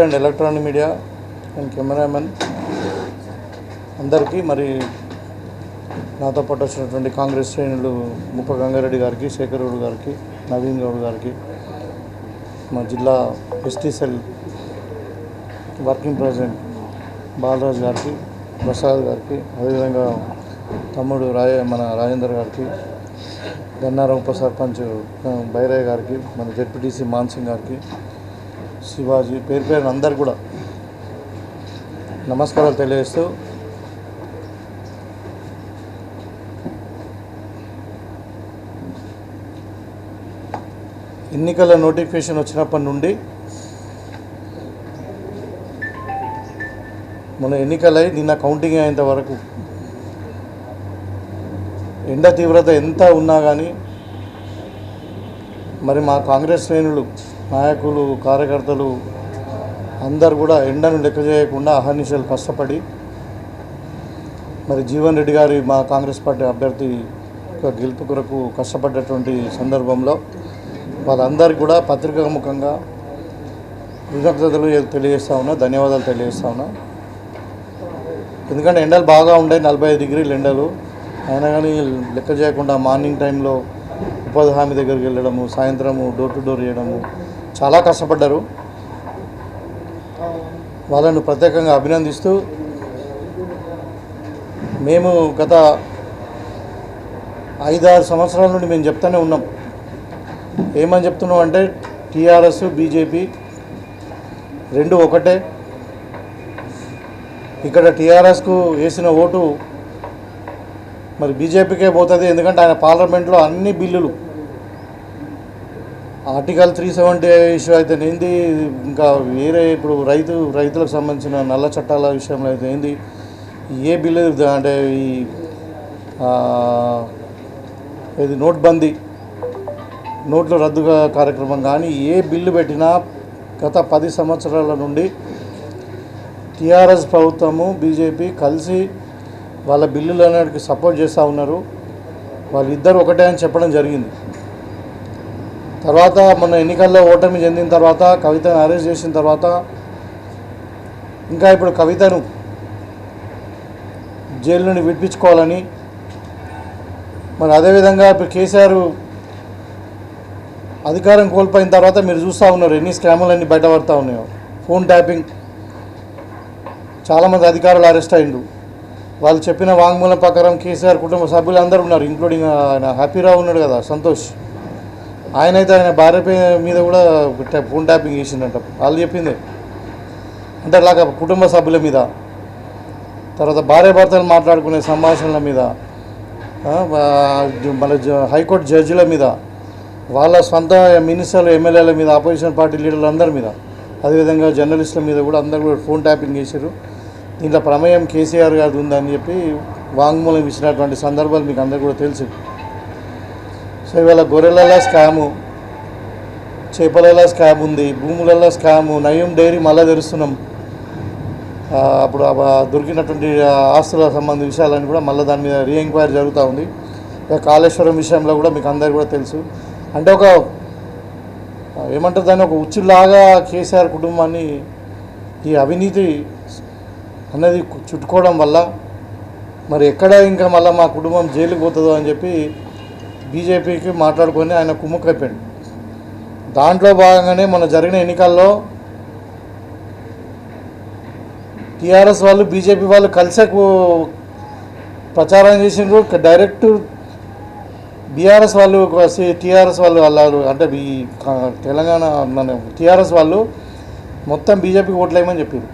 And electronic media and cameraman అందరికీ మరి నాతో పాటు వచ్చినటువంటి కాంగ్రెస్ శ్రేణులు ముప్ప గంగారెడ్డి గారికి శేఖర్ గారికి నవీన్ గౌడ్ గారికి మా జిల్లా ST cell working president Balraj గారికి ప్రసాద్ గారికి అదేవిధంగా తమ్ముడు రాయ మన రాజేందర్ గారికి గన్నారం ఉప సర్పంచ్ బైరయ్య గారికి మన జెడ్పీటీసీ మాన్సింగ్ గారికి శివాజీ పేరు పేరు అందరు కూడా నమస్కారాలు తెలియజేస్తూ ఎన్నికల నోటిఫికేషన్ వచ్చినప్పటి నుండి మన ఎన్నికలై నిన్న కౌంటింగ్ అయ్యేంత వరకు ఎండ తీవ్రత ఎంత ఉన్నా కానీ మరి మా కాంగ్రెస్ శ్రేణులు నాయకులు కార్యకర్తలు అందరు కూడా ఎండను లెక్క చేయకుండా అహర్నిశలు కష్టపడి మరి జీవన్ రెడ్డి గారి మా కాంగ్రెస్ పార్టీ అభ్యర్థి గెలుపు కొరకు కష్టపడ్డటువంటి సందర్భంలో వాళ్ళందరికీ కూడా పత్రికా ముఖంగా కృతజ్ఞతలు తెలియజేస్తా ఉన్నా ధన్యవాదాలు తెలియజేస్తా ఉన్నా. ఎందుకంటే ఎండలు బాగా ఉండే నలభై ఐదు డిగ్రీలు ఎండలు అయినా కానీ లెక్క చేయకుండా మార్నింగ్ టైంలో ఉపాధి హామీ దగ్గరికి వెళ్ళడము సాయంత్రము డోర్ టు డోర్ చేయడము చాలా కష్టపడ్డారు. వాళ్ళను ప్రత్యేకంగా అభినందిస్తూ మేము గత ఐదారు సంవత్సరాల నుండి మేము చెప్తానే ఉన్నాం. ఏమని చెప్తున్నాం అంటే టీఆర్ఎస్ బీజేపీ రెండు ఒకటే. ఇక్కడ టీఆర్ఎస్కు వేసిన ఓటు మరి బీజేపీకే పోతుంది ఎందుకంటే ఆయన పార్లమెంట్లో అన్ని బిల్లులు ఆర్టికల్ త్రీ సెవెంటీ ఇష్యూ అయితే ఏంది? ఇంకా వేరే ఇప్పుడు రైతు రైతులకు సంబంధించిన నల్ల చట్టాల విషయంలో అయితే ఏంది? ఏ బిల్లు అంటే ఈ ఇది నోట్బందీ నోట్ల రద్దుగా కార్యక్రమం కానీ ఏ బిల్లు పెట్టినా గత పది సంవత్సరాల నుండి టీఆర్ఎస్ ప్రభుత్వము బీజేపీ కలిసి వాళ్ళ బిల్లులన్నిటికీ సపోర్ట్ చేస్తూ ఉన్నారు. వాళ్ళిద్దరు ఒకటే అని చెప్పడం జరిగింది. తర్వాత మొన్న ఎన్నికల్లో ఓటమి చెందిన తర్వాత కవితను అరెస్ట్ చేసిన తర్వాత ఇంకా ఇప్పుడు కవితను జైలు నుండి విడిపించుకోవాలని మరి అదేవిధంగా ఇప్పుడు కేసీఆర్ అధికారం కోల్పోయిన తర్వాత మీరు చూస్తూ ఉన్నారు ఎన్ని స్కాములు బయటపడతా ఉన్నాయో. Phone tapping. చాలామంది అధికారులు అరెస్ట్ అయిండు వాళ్ళు చెప్పిన వాంగ్మూలం ప్రకారం కేసీఆర్ కుటుంబ సభ్యులు అందరూ ఉన్నారు ఇంక్లూడింగ్ ఆయన హ్యాపీరావు ఉన్నాడు కదా సంతోష్. ఆయన అయితే ఆయన భార్య పే- మీద కూడా ఫోన్ ట్యాపింగ్ చేసిందంట వాళ్ళు చెప్పింది. అంటే అలాగ కుటుంబ సభ్యుల మీద. తర్వాత భార్య భర్తలు మాట్లాడుకునే సంభాషణల మీద. మన జ- హైకోర్టు జడ్జిల మీద. వాళ్ళ సొంత మినిస్టర్లు ఎమ్మెల్యేల మీద ఆపోజిషన్ పార్టీ లీడర్లు అందరి మీద. అదేవిధంగా జర్నలిస్టుల మీద కూడా అందరు కూడా ఫోన్ ట్యాపింగ్ చేశారు. దీంట్లో ప్రమేయం కేసీఆర్ గారిది ఉందని చెప్పి వాంగ్మూలం ఇచ్చినటువంటి సందర్భాలు మీకు అందరు కూడా తెలుసు. సో ఇవాళ గొర్రెలలో స్కాము చేపలలో స్కామ్ ఉంది భూములలో స్కాము నయం డైరీ మళ్ళీ తెరుస్తున్నాం. అప్పుడు దొరికినటువంటి ఆస్తుల సంబంధ సంబంధించిన విషయాలన్నీ కూడా మళ్ళీ దాని మీద రీ ఎంక్వైరీ జరుగుతూ ఉంది. ఇక కాళేశ్వరం విషయంలో కూడా మీకు అందరికీ కూడా తెలుసు. అంటే ఒక ఏమంటారు దాన్ని ఒక ఉచ్చులాగా కేసీఆర్ కుటుంబాన్ని ఈ అవినీతి అన్నది చుట్టుకోవడం వల్ల మరి ఎక్కడ ఇంకా మళ్ళీ మా కుటుంబం జైలుకి పోతుందో అని చెప్పి బీజేపీకి మాట్లాడుకొని ఆయన కుమ్ముకైపోయాడు. దాంట్లో భాగంగానే మన జరిగిన ఎన్నికల్లో టీఆర్ఎస్ వాళ్ళు బీజేపీ వాళ్ళు కలిసే ప్రచారం చేసిండ్రు. డైరెక్ట్ బీఆర్ఎస్ వాళ్ళు టీఆర్ఎస్ వాళ్ళు వాళ్ళు అంటే ఈ తెలంగాణ మన టీఆర్ఎస్ వాళ్ళు మొత్తం బీజేపీకి ఓట్లేయమని చెప్పారు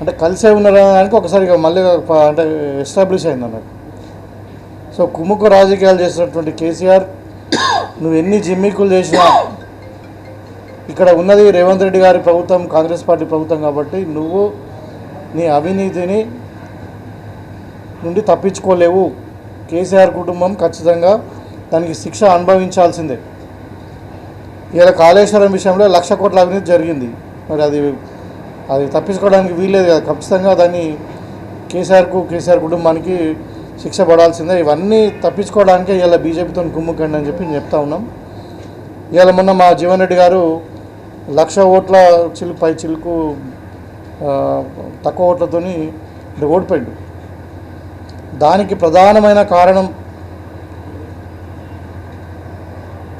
అంటే కలిసే ఉన్నారు దానికి ఒకసారి ఇక మళ్ళీ అంటే ఎస్టాబ్లిష్ అయింది అన్నట్టు సో కుమ్ముకు రాజకీయాలు చేసినటువంటి కేసీఆర్ నువ్వు ఎన్ని జిమ్మికులు చేసినా ఇక్కడ ఉన్నది రేవంత్ రెడ్డి గారి ప్రభుత్వం కాంగ్రెస్ పార్టీ ప్రభుత్వం కాబట్టి నువ్వు నీ అవినీతిని నుండి తప్పించుకోలేవు. కేసీఆర్ కుటుంబం ఖచ్చితంగా దానికి శిక్ష అనుభవించాల్సిందే. ఇలా కాళేశ్వరం విషయంలో లక్ష కోట్ల అవినీతి జరిగింది. మరి అది అది తప్పించుకోవడానికి వీల్లేదు కదా. ఖచ్చితంగా దాన్ని కేసీఆర్కు కేసీఆర్ కుటుంబానికి శిక్ష పడాల్సిందే. ఇవన్నీ తప్పించుకోవడానికే ఇలా బీజేపీతో కుమ్ముకండి అని చెప్పి నేను చెప్తా ఉన్నాం. ఇవాళ మొన్న మా జీవన్ రెడ్డి గారు లక్ష ఓట్ల చిలుకు పై చిలుకు తక్కువ ఓట్లతోని ఓడిపోయిండు ఓడిపోయాడు. దానికి ప్రధానమైన కారణం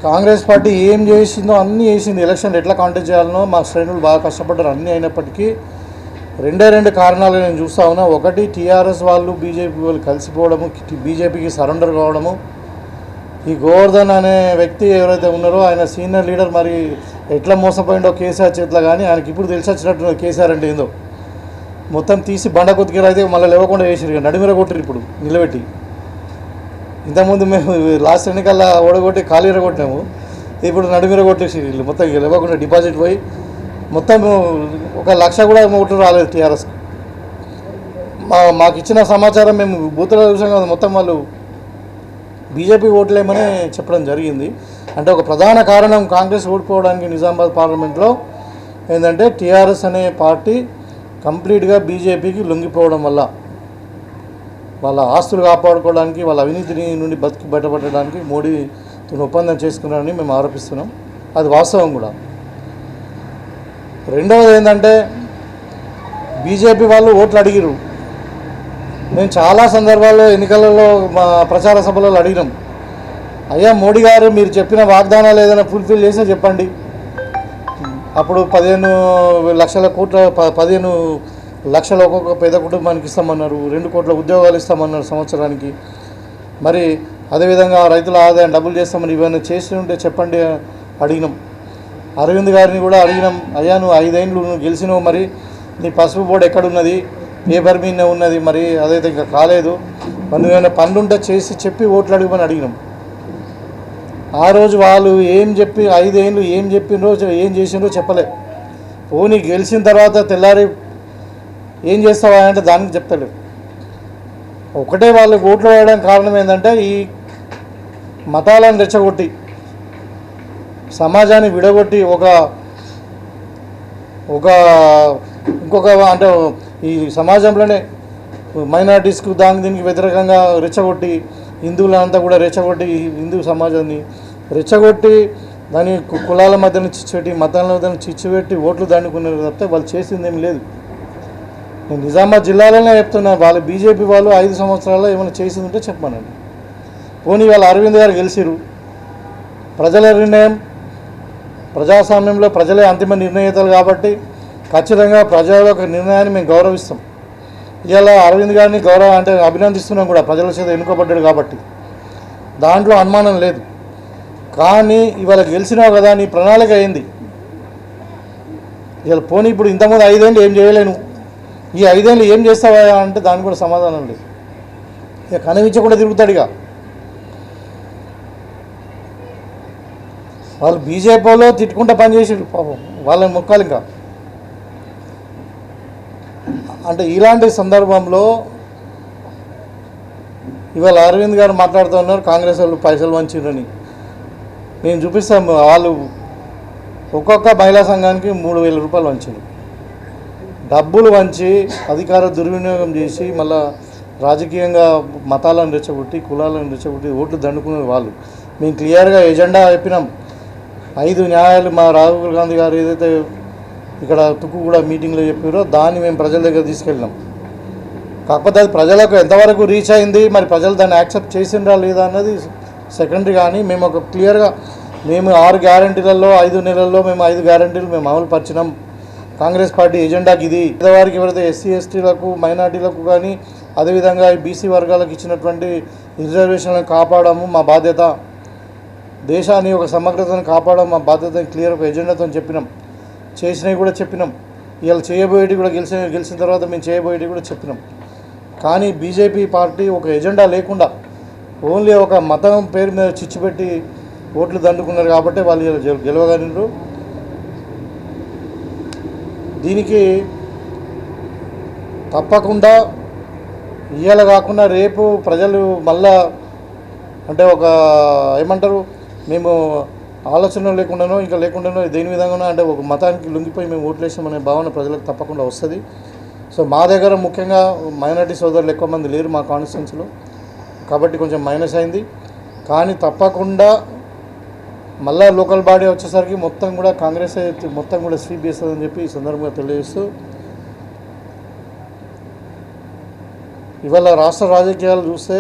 కాంగ్రెస్ పార్టీ ఏం చేసిందో అన్నీ చేసింది. ఎలక్షన్ ఎట్లా కాంటెస్ట్ చేయాలనో మా శ్రేణులు బాగా కష్టపడ్డారు. అన్నీ అయినప్పటికీ రెండే రెండు కారణాలు నేను చూస్తా ఉన్నా. ఒకటి టీఆర్ఎస్ వాళ్ళు బీజేపీ వాళ్ళు కలిసిపోవడము బీజేపీకి సరెండర్ కావడము. ఈ గోవర్ధన్ అనే వ్యక్తి ఎవరైతే ఉన్నారో ఆయన సీనియర్ లీడర్ మరి ఎట్లా మోసపోయిండో కేసీఆర్ చేతిలో కానీ ఆయనకి ఇప్పుడు తెలిసి వచ్చినట్టు కేసీఆర్ అంటే ఏందో. మొత్తం తీసి బండ కొద్దిగా అయితే మళ్ళీ లేవకుండా వేసిరు నడిమిర కొట్టిరు ఇప్పుడు నిలబెట్టి. ఇంతకుముందు మేము లాస్ట్ ఎన్నికల్లో ఓడగొట్టి ఖాళీ కొట్టినాము ఇప్పుడు నడిమిర కొట్టేసి మొత్తం ఇక లేవకుండా డిపాజిట్ పోయి. మొత్తం ఒక లక్ష కూడా ఓట్లు రాలేదు టీఆర్ఎస్. మా మాకు ఇచ్చిన సమాచారం మేము బూతుల చూసాం కదా మొత్తం వాళ్ళు బీజేపీ ఓట్లేమని చెప్పడం జరిగింది. అంటే ఒక ప్రధాన కారణం కాంగ్రెస్ ఓడిపోవడానికి నిజామాబాద్ పార్లమెంట్లో ఏంటంటే టీఆర్ఎస్ అనే పార్టీ కంప్లీట్గా బీజేపీకి లొంగిపోవడం వల్ల వాళ్ళ ఆస్తులు కాపాడుకోవడానికి వాళ్ళ అవినీతిని నుండి బతికి బయటపడడానికి మోడీతో ఒప్పందం చేసుకున్నారని మేము ఆరోపిస్తున్నాం. అది వాస్తవం కూడా. రెండవది ఏంటంటే బీజేపీ వాళ్ళు ఓట్లు అడిగిరు మేము చాలా సందర్భాల్లో ఎన్నికలలో మా ప్రచార సభలలో అడిగినాం. అయ్యా మోడీ గారు మీరు చెప్పిన వాగ్దానాలు ఏదైనా ఫుల్ఫిల్ చేస్తే చెప్పండి. అప్పుడు పదిహేను లక్షల కోట్ల ప- పదిహేను లక్షల ఒక్కొక్క పేద కుటుంబానికి ఇస్తామన్నారు రెండు కోట్ల ఉద్యోగాలు ఇస్తామన్నారు సంవత్సరానికి. మరి అదేవిధంగా రైతుల ఆదాయం డబ్బులు చేస్తామని ఇవన్నీ చేసి ఉంటే చెప్పండి అడిగినాం. అరవింద్ గారిని కూడా అడిగినాం అయ్యా నువ్వు ఐదేండ్లు నువ్వు గెలిచినావు మరి నీ పసుపు బోర్డు ఎక్కడున్నది? పేపర్ మీద ఉన్నది మరి అదైతే ఇంకా కాలేదు. మరి నువ్వేమైనా పనులుంటే చేసి చెప్పి ఓట్లు అడగమని అడిగినాం. ఆ రోజు వాళ్ళు ఏం చెప్పి ఐదేళ్ళు ఏం చెప్పినరో ఏం చేసినో చెప్పలే. పోనీ గెలిచిన తర్వాత తెల్లారి ఏం చేస్తావా అంటే దానికి చెప్తాడు ఒకటే వాళ్ళు ఓట్లు వేయడానికి కారణం ఏంటంటే ఈ మతాలను రెచ్చగొట్టి సమాజాన్ని విడగొట్టి ఒక ఒక ఇంకొక అంటే ఈ సమాజంలోనే మైనార్టీస్కు దానికి దీనికి వ్యతిరేకంగా రెచ్చగొట్టి హిందువులంతా కూడా రెచ్చగొట్టి హిందూ సమాజాన్ని రెచ్చగొట్టి దాని కులాల మధ్యన చిచ్చుపెట్టి మతాల మధ్యన చిచ్చుపెట్టి ఓట్లు దాడుకున్నారు తప్పితే వాళ్ళు చేసింది ఏం లేదు. నేను నిజామాబాద్ జిల్లాలోనే చెప్తున్నా వాళ్ళు బీజేపీ వాళ్ళు ఐదు సంవత్సరాల్లో ఏమైనా చేసింది ఉంటే పోనీ వాళ్ళు అరవింద్ గారు గెలిచిరు ప్రజల నిర్ణయం ప్రజాస్వామ్యంలో ప్రజలే అంతిమ నిర్ణేతలు కాబట్టి ఖచ్చితంగా ప్రజల యొక్క నిర్ణయాన్ని మేము గౌరవిస్తాం. ఇలా అరవింద్ గారిని గౌరవ అంటే అభినందిస్తున్నాం కూడా ప్రజల చేత ఎన్నుకోబడ్డాడు కాబట్టి. దాంట్లో అనుమానం లేదు. కానీ ఇవాళ గెలిచినావు కదా నీ ప్రణాళిక అయింది. ఇవాళ పోనీ ఇప్పుడు ఇంతకుముందు ఐదేళ్ళు ఏం చేయలేను. ఈ ఐదేళ్ళు ఏం చేస్తావా అంటే దానికి కూడా సమాధానం లేదు. ఇక కనిపించకుండా తిరుగుతాడు ఇక. వాళ్ళు బీజేపీలో తిట్టుకుంటా పనిచేసారు పాపం. వాళ్ళని మొక్కాలి ఇంకా. అంటే ఇలాంటి సందర్భంలో ఇవాళ అరవింద్ గారు మాట్లాడుతూ ఉన్నారు కాంగ్రెస్ వాళ్ళు పైసలు వంచిరని నేను చూపిస్తాము వాళ్ళు ఒక్కొక్క మహిళా సంఘానికి మూడు వేల రూపాయలు వంచారు డబ్బులు వంచి అధికార దుర్వినియోగం చేసి మళ్ళా రాజకీయంగా మతాలను రెచ్చగొట్టి కులాలను రెచ్చగొట్టి ఓట్లు దండుకునే వాళ్ళు. మేము క్లియర్గా ఎజెండా చెప్పినాం. ఐదు న్యాయాలు మా రాహుల్ గాంధీ గారు ఏదైతే ఇక్కడ తుక్కు కూడా మీటింగ్లో చెప్పారో దాన్ని మేము ప్రజల దగ్గర తీసుకెళ్ళినాం. కాకపోతే అది ప్రజలకు ఎంతవరకు రీచ్ అయింది మరి ప్రజలు దాన్ని యాక్సెప్ట్ చేసిండ్రా లేదా అన్నది సెకండరీ కానీ మేము ఒక క్లియర్గా మేము ఆరు గ్యారంటీలలో ఐదు నెలల్లో మేము ఐదు గ్యారంటీలు మేము అమలు పరిచినాం. కాంగ్రెస్ పార్టీ ఎజెండాకి ఇది. పేదవారికి ఎవరైతే ఎస్సీ ఎస్టీలకు మైనార్టీలకు కానీ అదేవిధంగా బీసీ వర్గాలకు ఇచ్చినటువంటి రిజర్వేషన్లను కాపాడము మా బాధ్యత. దేశాన్ని ఒక సమగ్రతను కాపాడడం మా బాధ్యతని క్లియర్ ఒక ఎజెండాతో చెప్పినాం. చేసినవి కూడా చెప్పినాం. ఇవాళ చేయబోయేటి కూడా గెలిచిన గెలిచిన తర్వాత మేము చేయబోయేటి కూడా చెప్పినాం. కానీ బీజేపీ పార్టీ ఒక ఎజెండా లేకుండా ఓన్లీ ఒక మతం పేరు మీద చిచ్చుపెట్టి ఓట్లు దండుకున్నారు కాబట్టి వాళ్ళు ఇలా దీనికి తప్పకుండా ఇవాళ కాకుండా రేపు ప్రజలు మళ్ళా అంటే ఒక ఏమంటారు మేము ఆలోచన లేకుండానో ఇంకా లేకుండానో దేని విధంగానో అంటే ఒక మతానికి లొంగిపోయి మేము ఓట్లేసామనే భావన ప్రజలకు తప్పకుండా వస్తుంది. సో మా దగ్గర ముఖ్యంగా మైనార్టీ సోదరులు ఎక్కువ మంది లేరు మా కాన్స్టిట్యున్సీలో. కాబట్టి కొంచెం మైనస్ అయింది. కానీ తప్పకుండా మళ్ళా లోకల్ బాడీ వచ్చేసరికి మొత్తం కూడా కాంగ్రెస్ మొత్తం కూడా స్వీప్ చేస్తుందని చెప్పి ఈ సందర్భంగా తెలియజేస్తూ ఇవాళ రాష్ట్ర రాజకీయాలు చూస్తే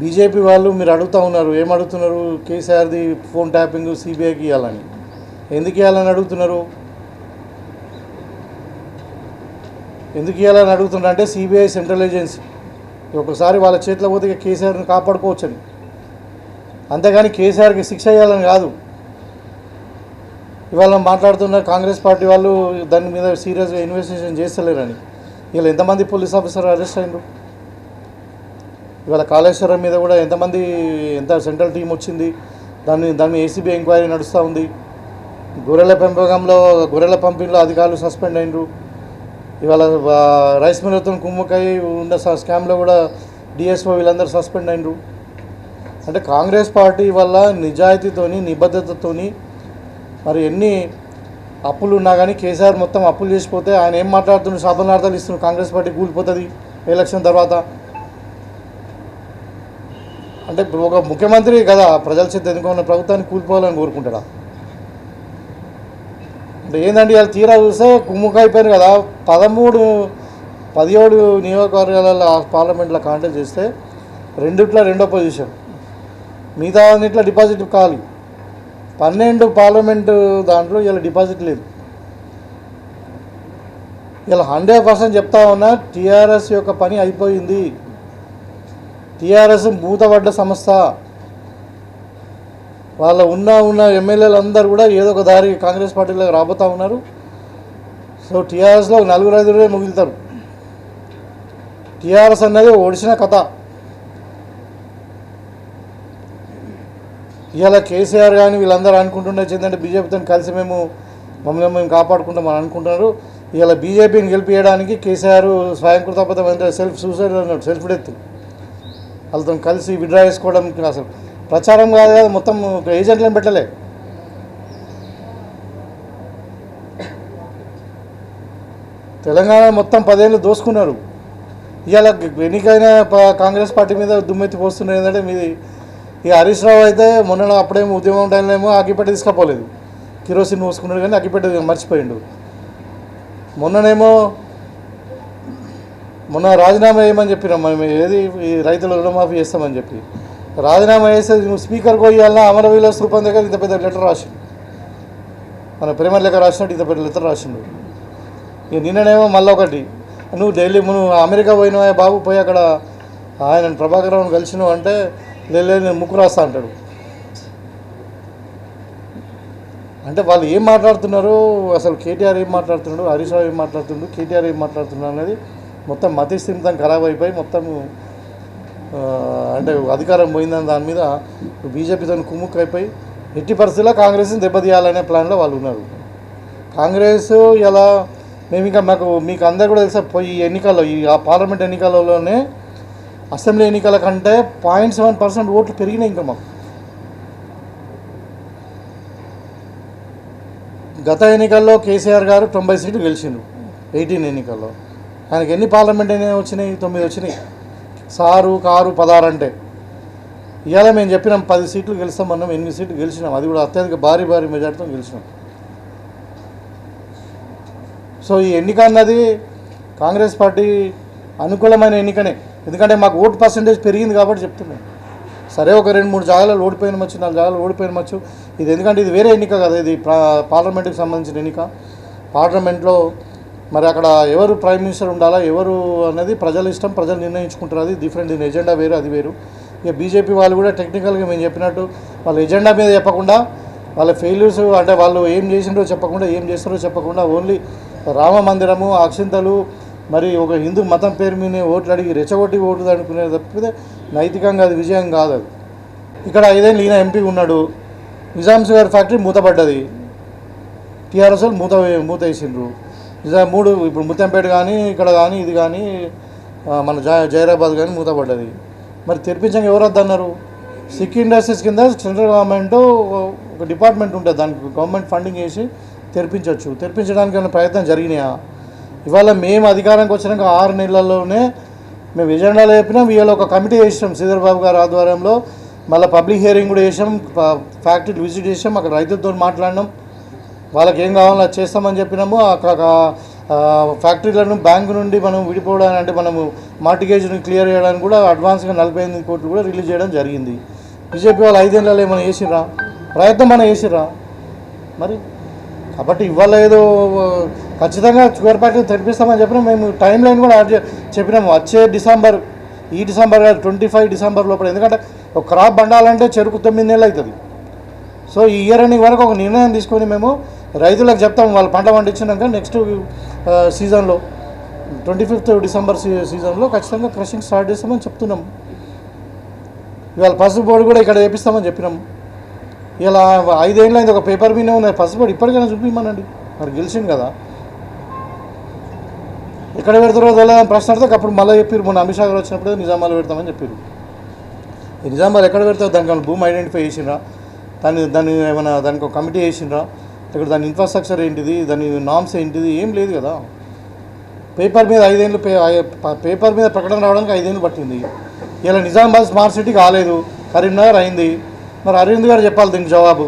బీజేపీ వాళ్ళు మీరు అడుగుతూ ఉన్నారు ఏం అడుగుతున్నారు? కేసీఆర్ది ఫోన్ ట్యాపింగ్ సిబిఐకి ఇవ్వాలని ఎందుకు ఇవ్వాలని అడుగుతున్నారు? ఎందుకు ఇవ్వాలని అడుగుతున్నారు అంటే సిబిఐ సెంట్రల్ ఏజెన్సీ. ఒకసారి వాళ్ళ చేతిలో పోతే కేసీఆర్ని కాపాడుకోవచ్చని. అంతేగాని కేసీఆర్కి శిక్ష చేయాలని కాదు. ఇవాళ మాట్లాడుతున్న కాంగ్రెస్ పార్టీ వాళ్ళు దాని మీద సీరియస్గా ఇన్వెస్టిగేషన్ చేస్తలేరని. ఇలా ఎంతమంది పోలీస్ ఆఫీసర్ అరెస్ట్ అయ్యారు ఇవాళ కాళేశ్వరం మీద కూడా ఎంతమంది ఎంత సెంట్రల్ టీం వచ్చింది దాన్ని దాన్ని ఏసీబీ ఎంక్వైరీ నడుస్తూ ఉంది. గొర్రెల పెంపకంలో గొర్రెల పంపిణీలో అధికారులు సస్పెండ్ అయినరు. ఇవాళ రైస్ మిల్లతో కుమ్ముకై ఉన్న స్కామ్లో కూడా డిఎస్ఓ వీళ్ళందరూ సస్పెండ్ అయినరు. అంటే కాంగ్రెస్ పార్టీ వల్ల నిజాయితీతోని నిబద్ధతతోని మరి ఎన్ని అప్పులు ఉన్నా కానీ కేసీఆర్ మొత్తం అప్పులు చేసిపోతే ఆయన ఏం మాట్లాడుతున్నాడు శాపనార్థాలు ఇస్తున్నాడు కాంగ్రెస్ పార్టీ కూలిపోతుంది ఎలక్షన్ తర్వాత. అంటే ఇప్పుడు ఒక ముఖ్యమంత్రి కదా ప్రజల చేత ఎన్నుకున్న ప్రభుత్వాన్ని కూలిపోవాలని కోరుకుంటాడా? అంటే ఏంటంటే ఇలా తీరా చూస్తే కుమ్ముక అయిపోయారు కదా. పదమూడు పదిహేడు నియోజకవర్గాల పార్లమెంట్లో కాంటాక్ట్ చేస్తే రెండిట్లో రెండో పొజిషన్ మిగతా అన్నిట్లో డిపాజిట్ కావాలి పన్నెండు పార్లమెంటు దాంట్లో ఇలా డిపాజిట్ లేదు. ఇలా హండ్రెడ్ పర్సెంట్ చెప్తా ఉన్నా టీఆర్ఎస్ యొక్క పని అయిపోయింది. టీఆర్ఎస్ మూతబడ్డ సంస్థ. వాళ్ళ ఉన్న ఉన్న ఎమ్మెల్యేలు అందరూ కూడా ఏదో ఒక దారి కాంగ్రెస్ పార్టీలోకి రాబోతూ ఉన్నారు. సో టీఆర్ఎస్లో నలుగురు ఐదుగురే మిగులుతారు. టీఆర్ఎస్ అనేది ఒడిసిన కథ. ఇవాళ కేసీఆర్ కానీ వీళ్ళందరూ అనుకుంటుండొచ్చు ఏంటంటే బీజేపీతో కలిసి మేము మమ్మల్ని మేము కాపాడుకుంటామని అనుకుంటున్నారు. ఇవాళ బీజేపీని గెలిపియడానికి కేసీఆర్ స్వయం కృతపథం అంటే సెల్ఫ్ సూసైడ్ అన్నాడు సెల్ఫ్ డెత్. వాళ్ళతో కలిసి విడ్రా చేసుకోవడం అసలు ప్రచారం కాదు కాదు మొత్తం ఏజెంట్లను పెట్టలే. తెలంగాణ మొత్తం పదేళ్ళు దోసుకున్నారు. ఇవాళ ఎన్నికైన కాంగ్రెస్ పార్టీ మీద దుమ్మెత్తి పోస్తున్నారు ఏంటంటే మీది ఇక హరీష్ రావు అయితే మొన్న అప్పుడేమో ఉద్యమం టైంలో అగ్గిపెట్ట తీసుకపోలేదు. కిరోసిన్ పోసుకున్నాడు కానీ అగ్గిపెట్ట మర్చిపోయిండు. మొన్ననేమో మొన్న రాజీనామా చేయమని చెప్పినాం మనం ఏది? రైతుల రుణమాఫీ చేస్తామని చెప్పి. రాజీనామా చేస్తే నువ్వు స్పీకర్ పోయాలన్నా అమరవీల స్థూపం దగ్గర ఇంత పెద్ద లెటర్ రాసిండు. మన ప్రేమ లెక్క రాసినట్టు ఇంత పెద్ద లెటర్ రాసిండు. ఇక నిన్ననేమో మళ్ళీ ఒకటి. నువ్వు ఢిల్లీ నువ్వు అమెరికా పోయినావా? బాబు పోయి అక్కడ ఆయన ప్రభాకర్ రావును కలిసినావు అంటే లేదు నేను ముక్కు రాస్తా అంటాడు. అంటే వాళ్ళు ఏం మాట్లాడుతున్నారు? అసలు కేటీఆర్ ఏం మాట్లాడుతున్నాడు? హరీష్ రావు ఏం మాట్లాడుతున్నాడు? కేటీఆర్ ఏం మాట్లాడుతున్నాడు అనేది మొత్తం మతి స్థిమితం ఖరాబ్ అయిపోయి మొత్తం అంటే అధికారం పోయిందని దాని మీద బీజేపీతో కుమ్ముక్ అయిపోయి ఎట్టి పరిస్థితుల్లో కాంగ్రెస్ని దెబ్బతీయాలనే ప్లాన్లో వాళ్ళు ఉన్నారు. కాంగ్రెస్ ఇలా మేము ఇంకా మాకు మీకు అందరు కూడా తెలుసా పోయి ఈ ఎన్నికల్లో ఈ ఆ పార్లమెంట్ ఎన్నికలలోనే అసెంబ్లీ ఎన్నికల కంటే పాయింట్ సెవెన్ పర్సెంట్ ఓట్లు పెరిగినాయి ఇంకా మాకు. గత ఎన్నికల్లో కేసీఆర్ గారు తొంభై సీట్లు గెలిచిండు ఎయిటీన్ ఎన్నికల్లో. ఆయనకి ఎన్ని పార్లమెంట్ అయినా వచ్చినాయి తొమ్మిది వచ్చినాయి. సారు కారు పదహారు అంటే ఇవాళ మేము చెప్పినాం పది సీట్లు గెలుస్తామన్నాం ఎనిమిది సీట్లు గెలిచినాం. అది కూడా అత్యధిక భారీ భారీ మెజార్టీతో గెలిచినాం. సో ఈ ఎన్నిక అన్నది కాంగ్రెస్ పార్టీ అనుకూలమైన ఎన్నికనే. ఎందుకంటే మాకు ఓటు పర్సంటేజ్ పెరిగింది కాబట్టి చెప్తున్నాం. సరే ఒక రెండు మూడు జాగాలు ఓడిపోయిన మచ్చు నాలుగు జాగాలు ఓడిపోయిన మచ్చు. ఇది ఎందుకంటే ఇది వేరే ఎన్నిక కదా ఇది పార్లమెంట్కి సంబంధించిన ఎన్నిక. పార్లమెంట్లో మరి అక్కడ ఎవరు ప్రైమ్ మినిస్టర్ ఉండాలా ఎవరు అనేది ప్రజల ఇష్టం ప్రజలు నిర్ణయించుకుంటారు. అది డిఫరెంట్ దీని ఎజెండా వేరు అది వేరు. ఇక బీజేపీ వాళ్ళు కూడా టెక్నికల్గా మేము చెప్పినట్టు వాళ్ళ ఎజెండా మీద చెప్పకుండా వాళ్ళ ఫెయిల్యూర్స్ అంటే వాళ్ళు ఏం చేసిండ్రో చెప్పకుండా ఏం చేస్తారో చెప్పకుండా ఓన్లీ రామ మందిరము అక్షింతలు మరి ఒక హిందూ మతం పేరు మీద ఓట్లు అడిగి రెచ్చగొట్టి ఓట్లు అనుకునే తప్పితే నైతికంగా అది విజయం కాదు అది. ఇక్కడ ఐదేళ్ళు ఈయన ఎంపీ ఉన్నాడు. నిజాం గారి ఫ్యాక్టరీ మూతపడ్డది. టీఆర్ఎస్ వాళ్ళు మూత మూత వేసిండ్రు. నిజాం మూడు ఇప్పుడు ముత్తంపేట కానీ ఇక్కడ కానీ ఇది కానీ మన జై జైరాబాద్ కానీ మూతపడ్డది మరి తెరిపించాక ఎవరు వద్దన్నారు? సిక్ ఇండస్ట్రీస్ కింద సెంట్రల్ గవర్నమెంట్ ఒక డిపార్ట్మెంట్ ఉంటుంది దానికి గవర్నమెంట్ ఫండింగ్ వేసి తెరిపించవచ్చు తెరిపించడానికి ప్రయత్నం జరిగినాయా? ఇవాళ మేము అధికారానికి వచ్చినాక ఆరు నెలల్లోనే మేము ఎజెండాలో చెప్పినాం ఇవాళ ఒక కమిటీ వేసినాం శ్రీధర్ బాబు గారి ఆధ్వర్యంలో మళ్ళీ పబ్లిక్ హియరింగ్ కూడా చేసాం ఫ్యాక్టరీ విజిట్ చేసాం అక్కడ రైతులతో మాట్లాడినాం. వాళ్ళకి ఏం కావాలో అది చేస్తామని చెప్పినాము. అక్కడ ఫ్యాక్టరీలను బ్యాంకు నుండి మనం విడిపోవడానికి అంటే మనము మార్టిగేజ్ని క్లియర్ చేయడానికి కూడా అడ్వాన్స్గా నలభై ఎనిమిది కోట్లు కూడా రిలీజ్ చేయడం జరిగింది. బీజేపీ వాళ్ళు ఐదేళ్ళలో ఏమైనా వేసిరా ప్రయత్నం మనం వేసిరా మరి? కాబట్టి ఇవాళ ఏదో ఖచ్చితంగా షుగర్ ఫ్యాక్టరీ తెరిపిస్తామని చెప్పినా మేము టైం లైన్ కూడా యాడ్ చే- చెప్పినాము. వచ్చే డిసెంబర్ ఈ డిసెంబర్ కాదు ట్వంటీ ఫైవ్ డిసెంబర్ లోపల. ఎందుకంటే ఒక క్రాప్ పండాలంటే చెరుకు తొమ్మిది నెలలు అవుతుంది. సో ఈ ఇయర్ ఎండింగ్ వరకు ఒక నిర్ణయం తీసుకొని మేము రైతులకు చెప్తాం వాళ్ళు పంట పండించినాక నెక్స్ట్ సీజన్లో ట్వంటీ ఫిఫ్త్ డిసెంబర్ సీ సీజన్లో ఖచ్చితంగా క్రషింగ్ స్టార్ట్ చేస్తామని చెప్తున్నాం. ఇవాళ పసుపు బోర్డు కూడా ఇక్కడ వేపిస్తామని చెప్పినాం. ఇలా ఐదేళ్ళు అయింది ఒక పేపర్ మీద ఉన్నది పసుపు బోర్డు ఇప్పటికైనా చూపించమనండి మరి గెలిచింది కదా. ఎక్కడ పెడతారో తెలియదని ప్రశ్న అడితే అప్పుడు మళ్ళీ చెప్పారు మొన్న అమిత్ షా గారు వచ్చినప్పుడు నిజామాలు పెడతామని చెప్పారు ఈ ఎక్కడ పెడతారు? దానికి భూమి ఐడెంటిఫై చేసిండ్రా దాన్ని దాన్ని ఏమైనా దానికి ఒక కమిటీ చేసిండ్రా ఇక్కడ దాని ఇన్ఫ్రాస్ట్రక్చర్ ఏంటిది దాని నామ్స్ ఏంటిది ఏం లేదు కదా. పేపర్ మీద ఐదేళ్ళు పేపర్ మీద ప్రకటన రావడానికి ఐదేళ్ళు పట్టింది. ఇలా నిజామాబాద్ స్మార్ట్ సిటీ కాలేదు కరీంనగర్ అయింది. మరి అరవింద్ గారు చెప్పాలి దీనికి జవాబు.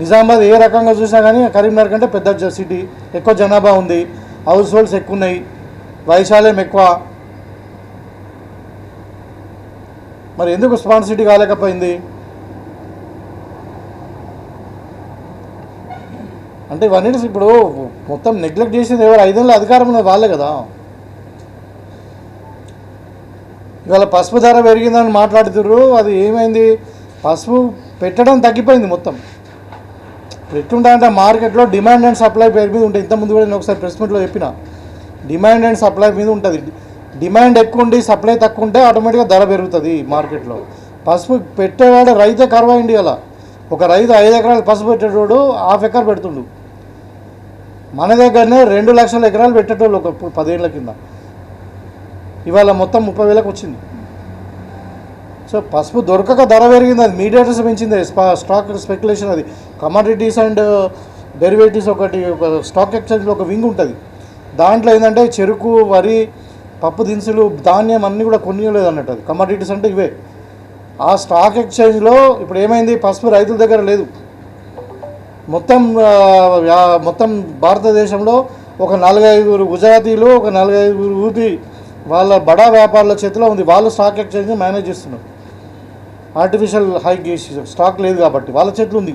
నిజామాబాద్ ఏ రకంగా చూసినా కానీ కరీంనగర్ కంటే పెద్ద సిటీ ఎక్కువ జనాభా ఉంది. హౌస్ హోల్డ్స్ ఎక్కువ ఉన్నాయి. వైశాల్యం ఎక్కువ. మరి ఎందుకు స్మార్ట్ సిటీ కాలేకపోయింది? అంటే ఇవన్నీ ఇప్పుడు మొత్తం నెగ్లెక్ట్ చేసింది ఎవరు? ఐదేళ్ళ అధికారం వాళ్ళే కదా. ఇవాళ పసుపు ధర పెరిగిందని మాట్లాడుతుర్రు అది ఏమైంది? పసుపు పెట్టడం తగ్గిపోయింది మొత్తం. ఎట్లుంటాయంటే మార్కెట్లో డిమాండ్ అండ్ సప్లై పేరు మీద ఉంటుంది ఇంతకుముందు కూడా నేను ఒకసారి ప్రెస్ మీట్లో చెప్పిన. డిమాండ్ అండ్ సప్లై మీద ఉంటుంది. డిమాండ్ ఎక్కువ ఉండి సప్లై తక్కువ ఉంటే ఆటోమేటిక్గా ధర పెరుగుతుంది మార్కెట్లో. పసుపు పెట్టేవాడు రైతే కరవైంది అలా ఒక రైతు ఐదు ఎకరాలు పసుపు పెట్టేటోడు హాఫ్ ఎకర్ పెడుతుండు. మన దగ్గరనే రెండు లక్షల ఎకరాలు పెట్టేటోళ్ళు ఒక పదేళ్ళ కింద. ఇవాళ మొత్తం ముప్పై వేలకు వచ్చింది. సో పసుపు దొరకక ధర పెరిగింది అది మీడియేటర్స్ పెంచింది స్పా- స్టాక్ స్పెక్యులేషన్ అది. కమాడిటీస్ అండ్ డెరివేటివ్స్ ఒకటి ఒక స్టాక్ ఎక్స్చేంజ్లో ఒక వింగ్ ఉంటుంది. దాంట్లో ఏంటంటే చెరుకు వరి పప్పు దినుసులు ధాన్యం అన్నీ కూడా కొనియలేదు అన్నట్టు అది. కమాడిటీస్ అంటే ఇవే. ఆ స్టాక్ ఎక్స్చేంజ్లో ఇప్పుడు ఏమైంది? పసుపు రైతుల దగ్గర లేదు. మొత్తం మొత్తం భారతదేశంలో ఒక నాలుగైదుగురు గుజరాతీలు ఒక నలుగైదుగురు ఊపి వాళ్ళ బడా వ్యాపారుల చేతిలో ఉంది. వాళ్ళు స్టాక్ ఎక్స్చేంజ్ మేనేజ్ చేస్తున్నారు. ఆర్టిఫిషియల్ హైక్ చేసి స్టాక్ లేదు కాబట్టి వాళ్ళ చేతిలో ఉంది.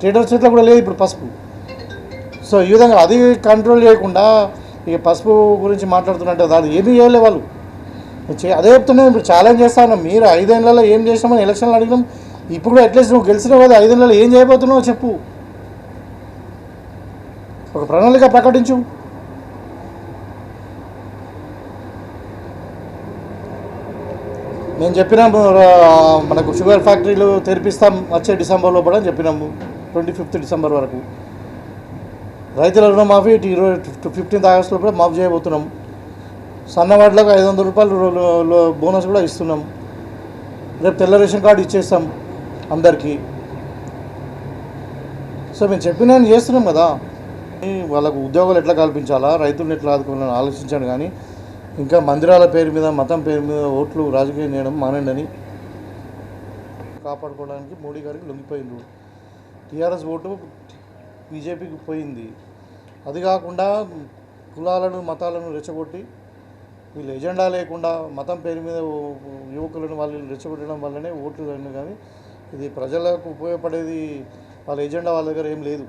ట్రేడర్ చేతిలో కూడా లేదు ఇప్పుడు పసుపు. సో ఈ విధంగా అది కంట్రోల్ చేయకుండా ఇక పసుపు గురించి మాట్లాడుతున్నట్టు అది ఏమీ చేయలే వాళ్ళు. అదే చెప్తున్నాం ఇప్పుడు ఛాలెంజ్ చేస్తా ఉన్నాం. మీరు ఐదేళ్ళలో ఏం చేసినామని ఎలక్షన్లు అడిగినాం. ఇప్పుడు కూడా అట్లీస్ట్ నువ్వు గెలిచినావు కదా నెలలు ఏం చేయబోతున్నావు చెప్పు. ఒక ప్రణాళిక ప్రకటించు. మేము చెప్పినాము మనకు షుగర్ ఫ్యాక్టరీలు తెరిపిస్తాం వచ్చే డిసెంబర్లో కూడా చెప్పినాము ట్వంటీ ఫిఫ్త్ డిసెంబర్ వరకు. రైతుల రుణమాఫీ ఇటు ఇరవై ఫిఫ్టీన్త్ ఆగస్టులో కూడా మాఫ్ చేయబోతున్నాం. సన్నవాడ్లకు ఐదు వందల రూపాయలు బోనస్ కూడా ఇస్తున్నాం. రేపు తెల్ల రేషన్ కార్డు ఇచ్చేస్తాం. అందరికీ. సో మేము చెప్పిన చేస్తున్నాం కదా. వాళ్ళకు ఉద్యోగాలు ఎట్లా కల్పించాలా? రైతులను ఎట్లా ఆదుకోవాలని ఆలోచించాను కానీ ఇంకా మందిరాల పేరు మీద మతం పేరు మీద ఓట్లు రాజకీయం చేయడం మానండి కాపాడుకోవడానికి మోడీ గారికి లొంగిపోయింది టీఆర్ఎస్ ఓటు బీజేపీకి పోయింది. అది కాకుండా కులాలను మతాలను రెచ్చగొట్టి వీళ్ళు ఎజెండా లేకుండా మతం పేరు మీద ఓ- యువకులను వాళ్ళని రెచ్చగొట్టడం వల్లనే ఓట్లు కానీ ఇది ప్రజలకు ఉపయోగపడేది వాళ్ళ ఎజెండా వాళ్ళ దగ్గర ఏం లేదు.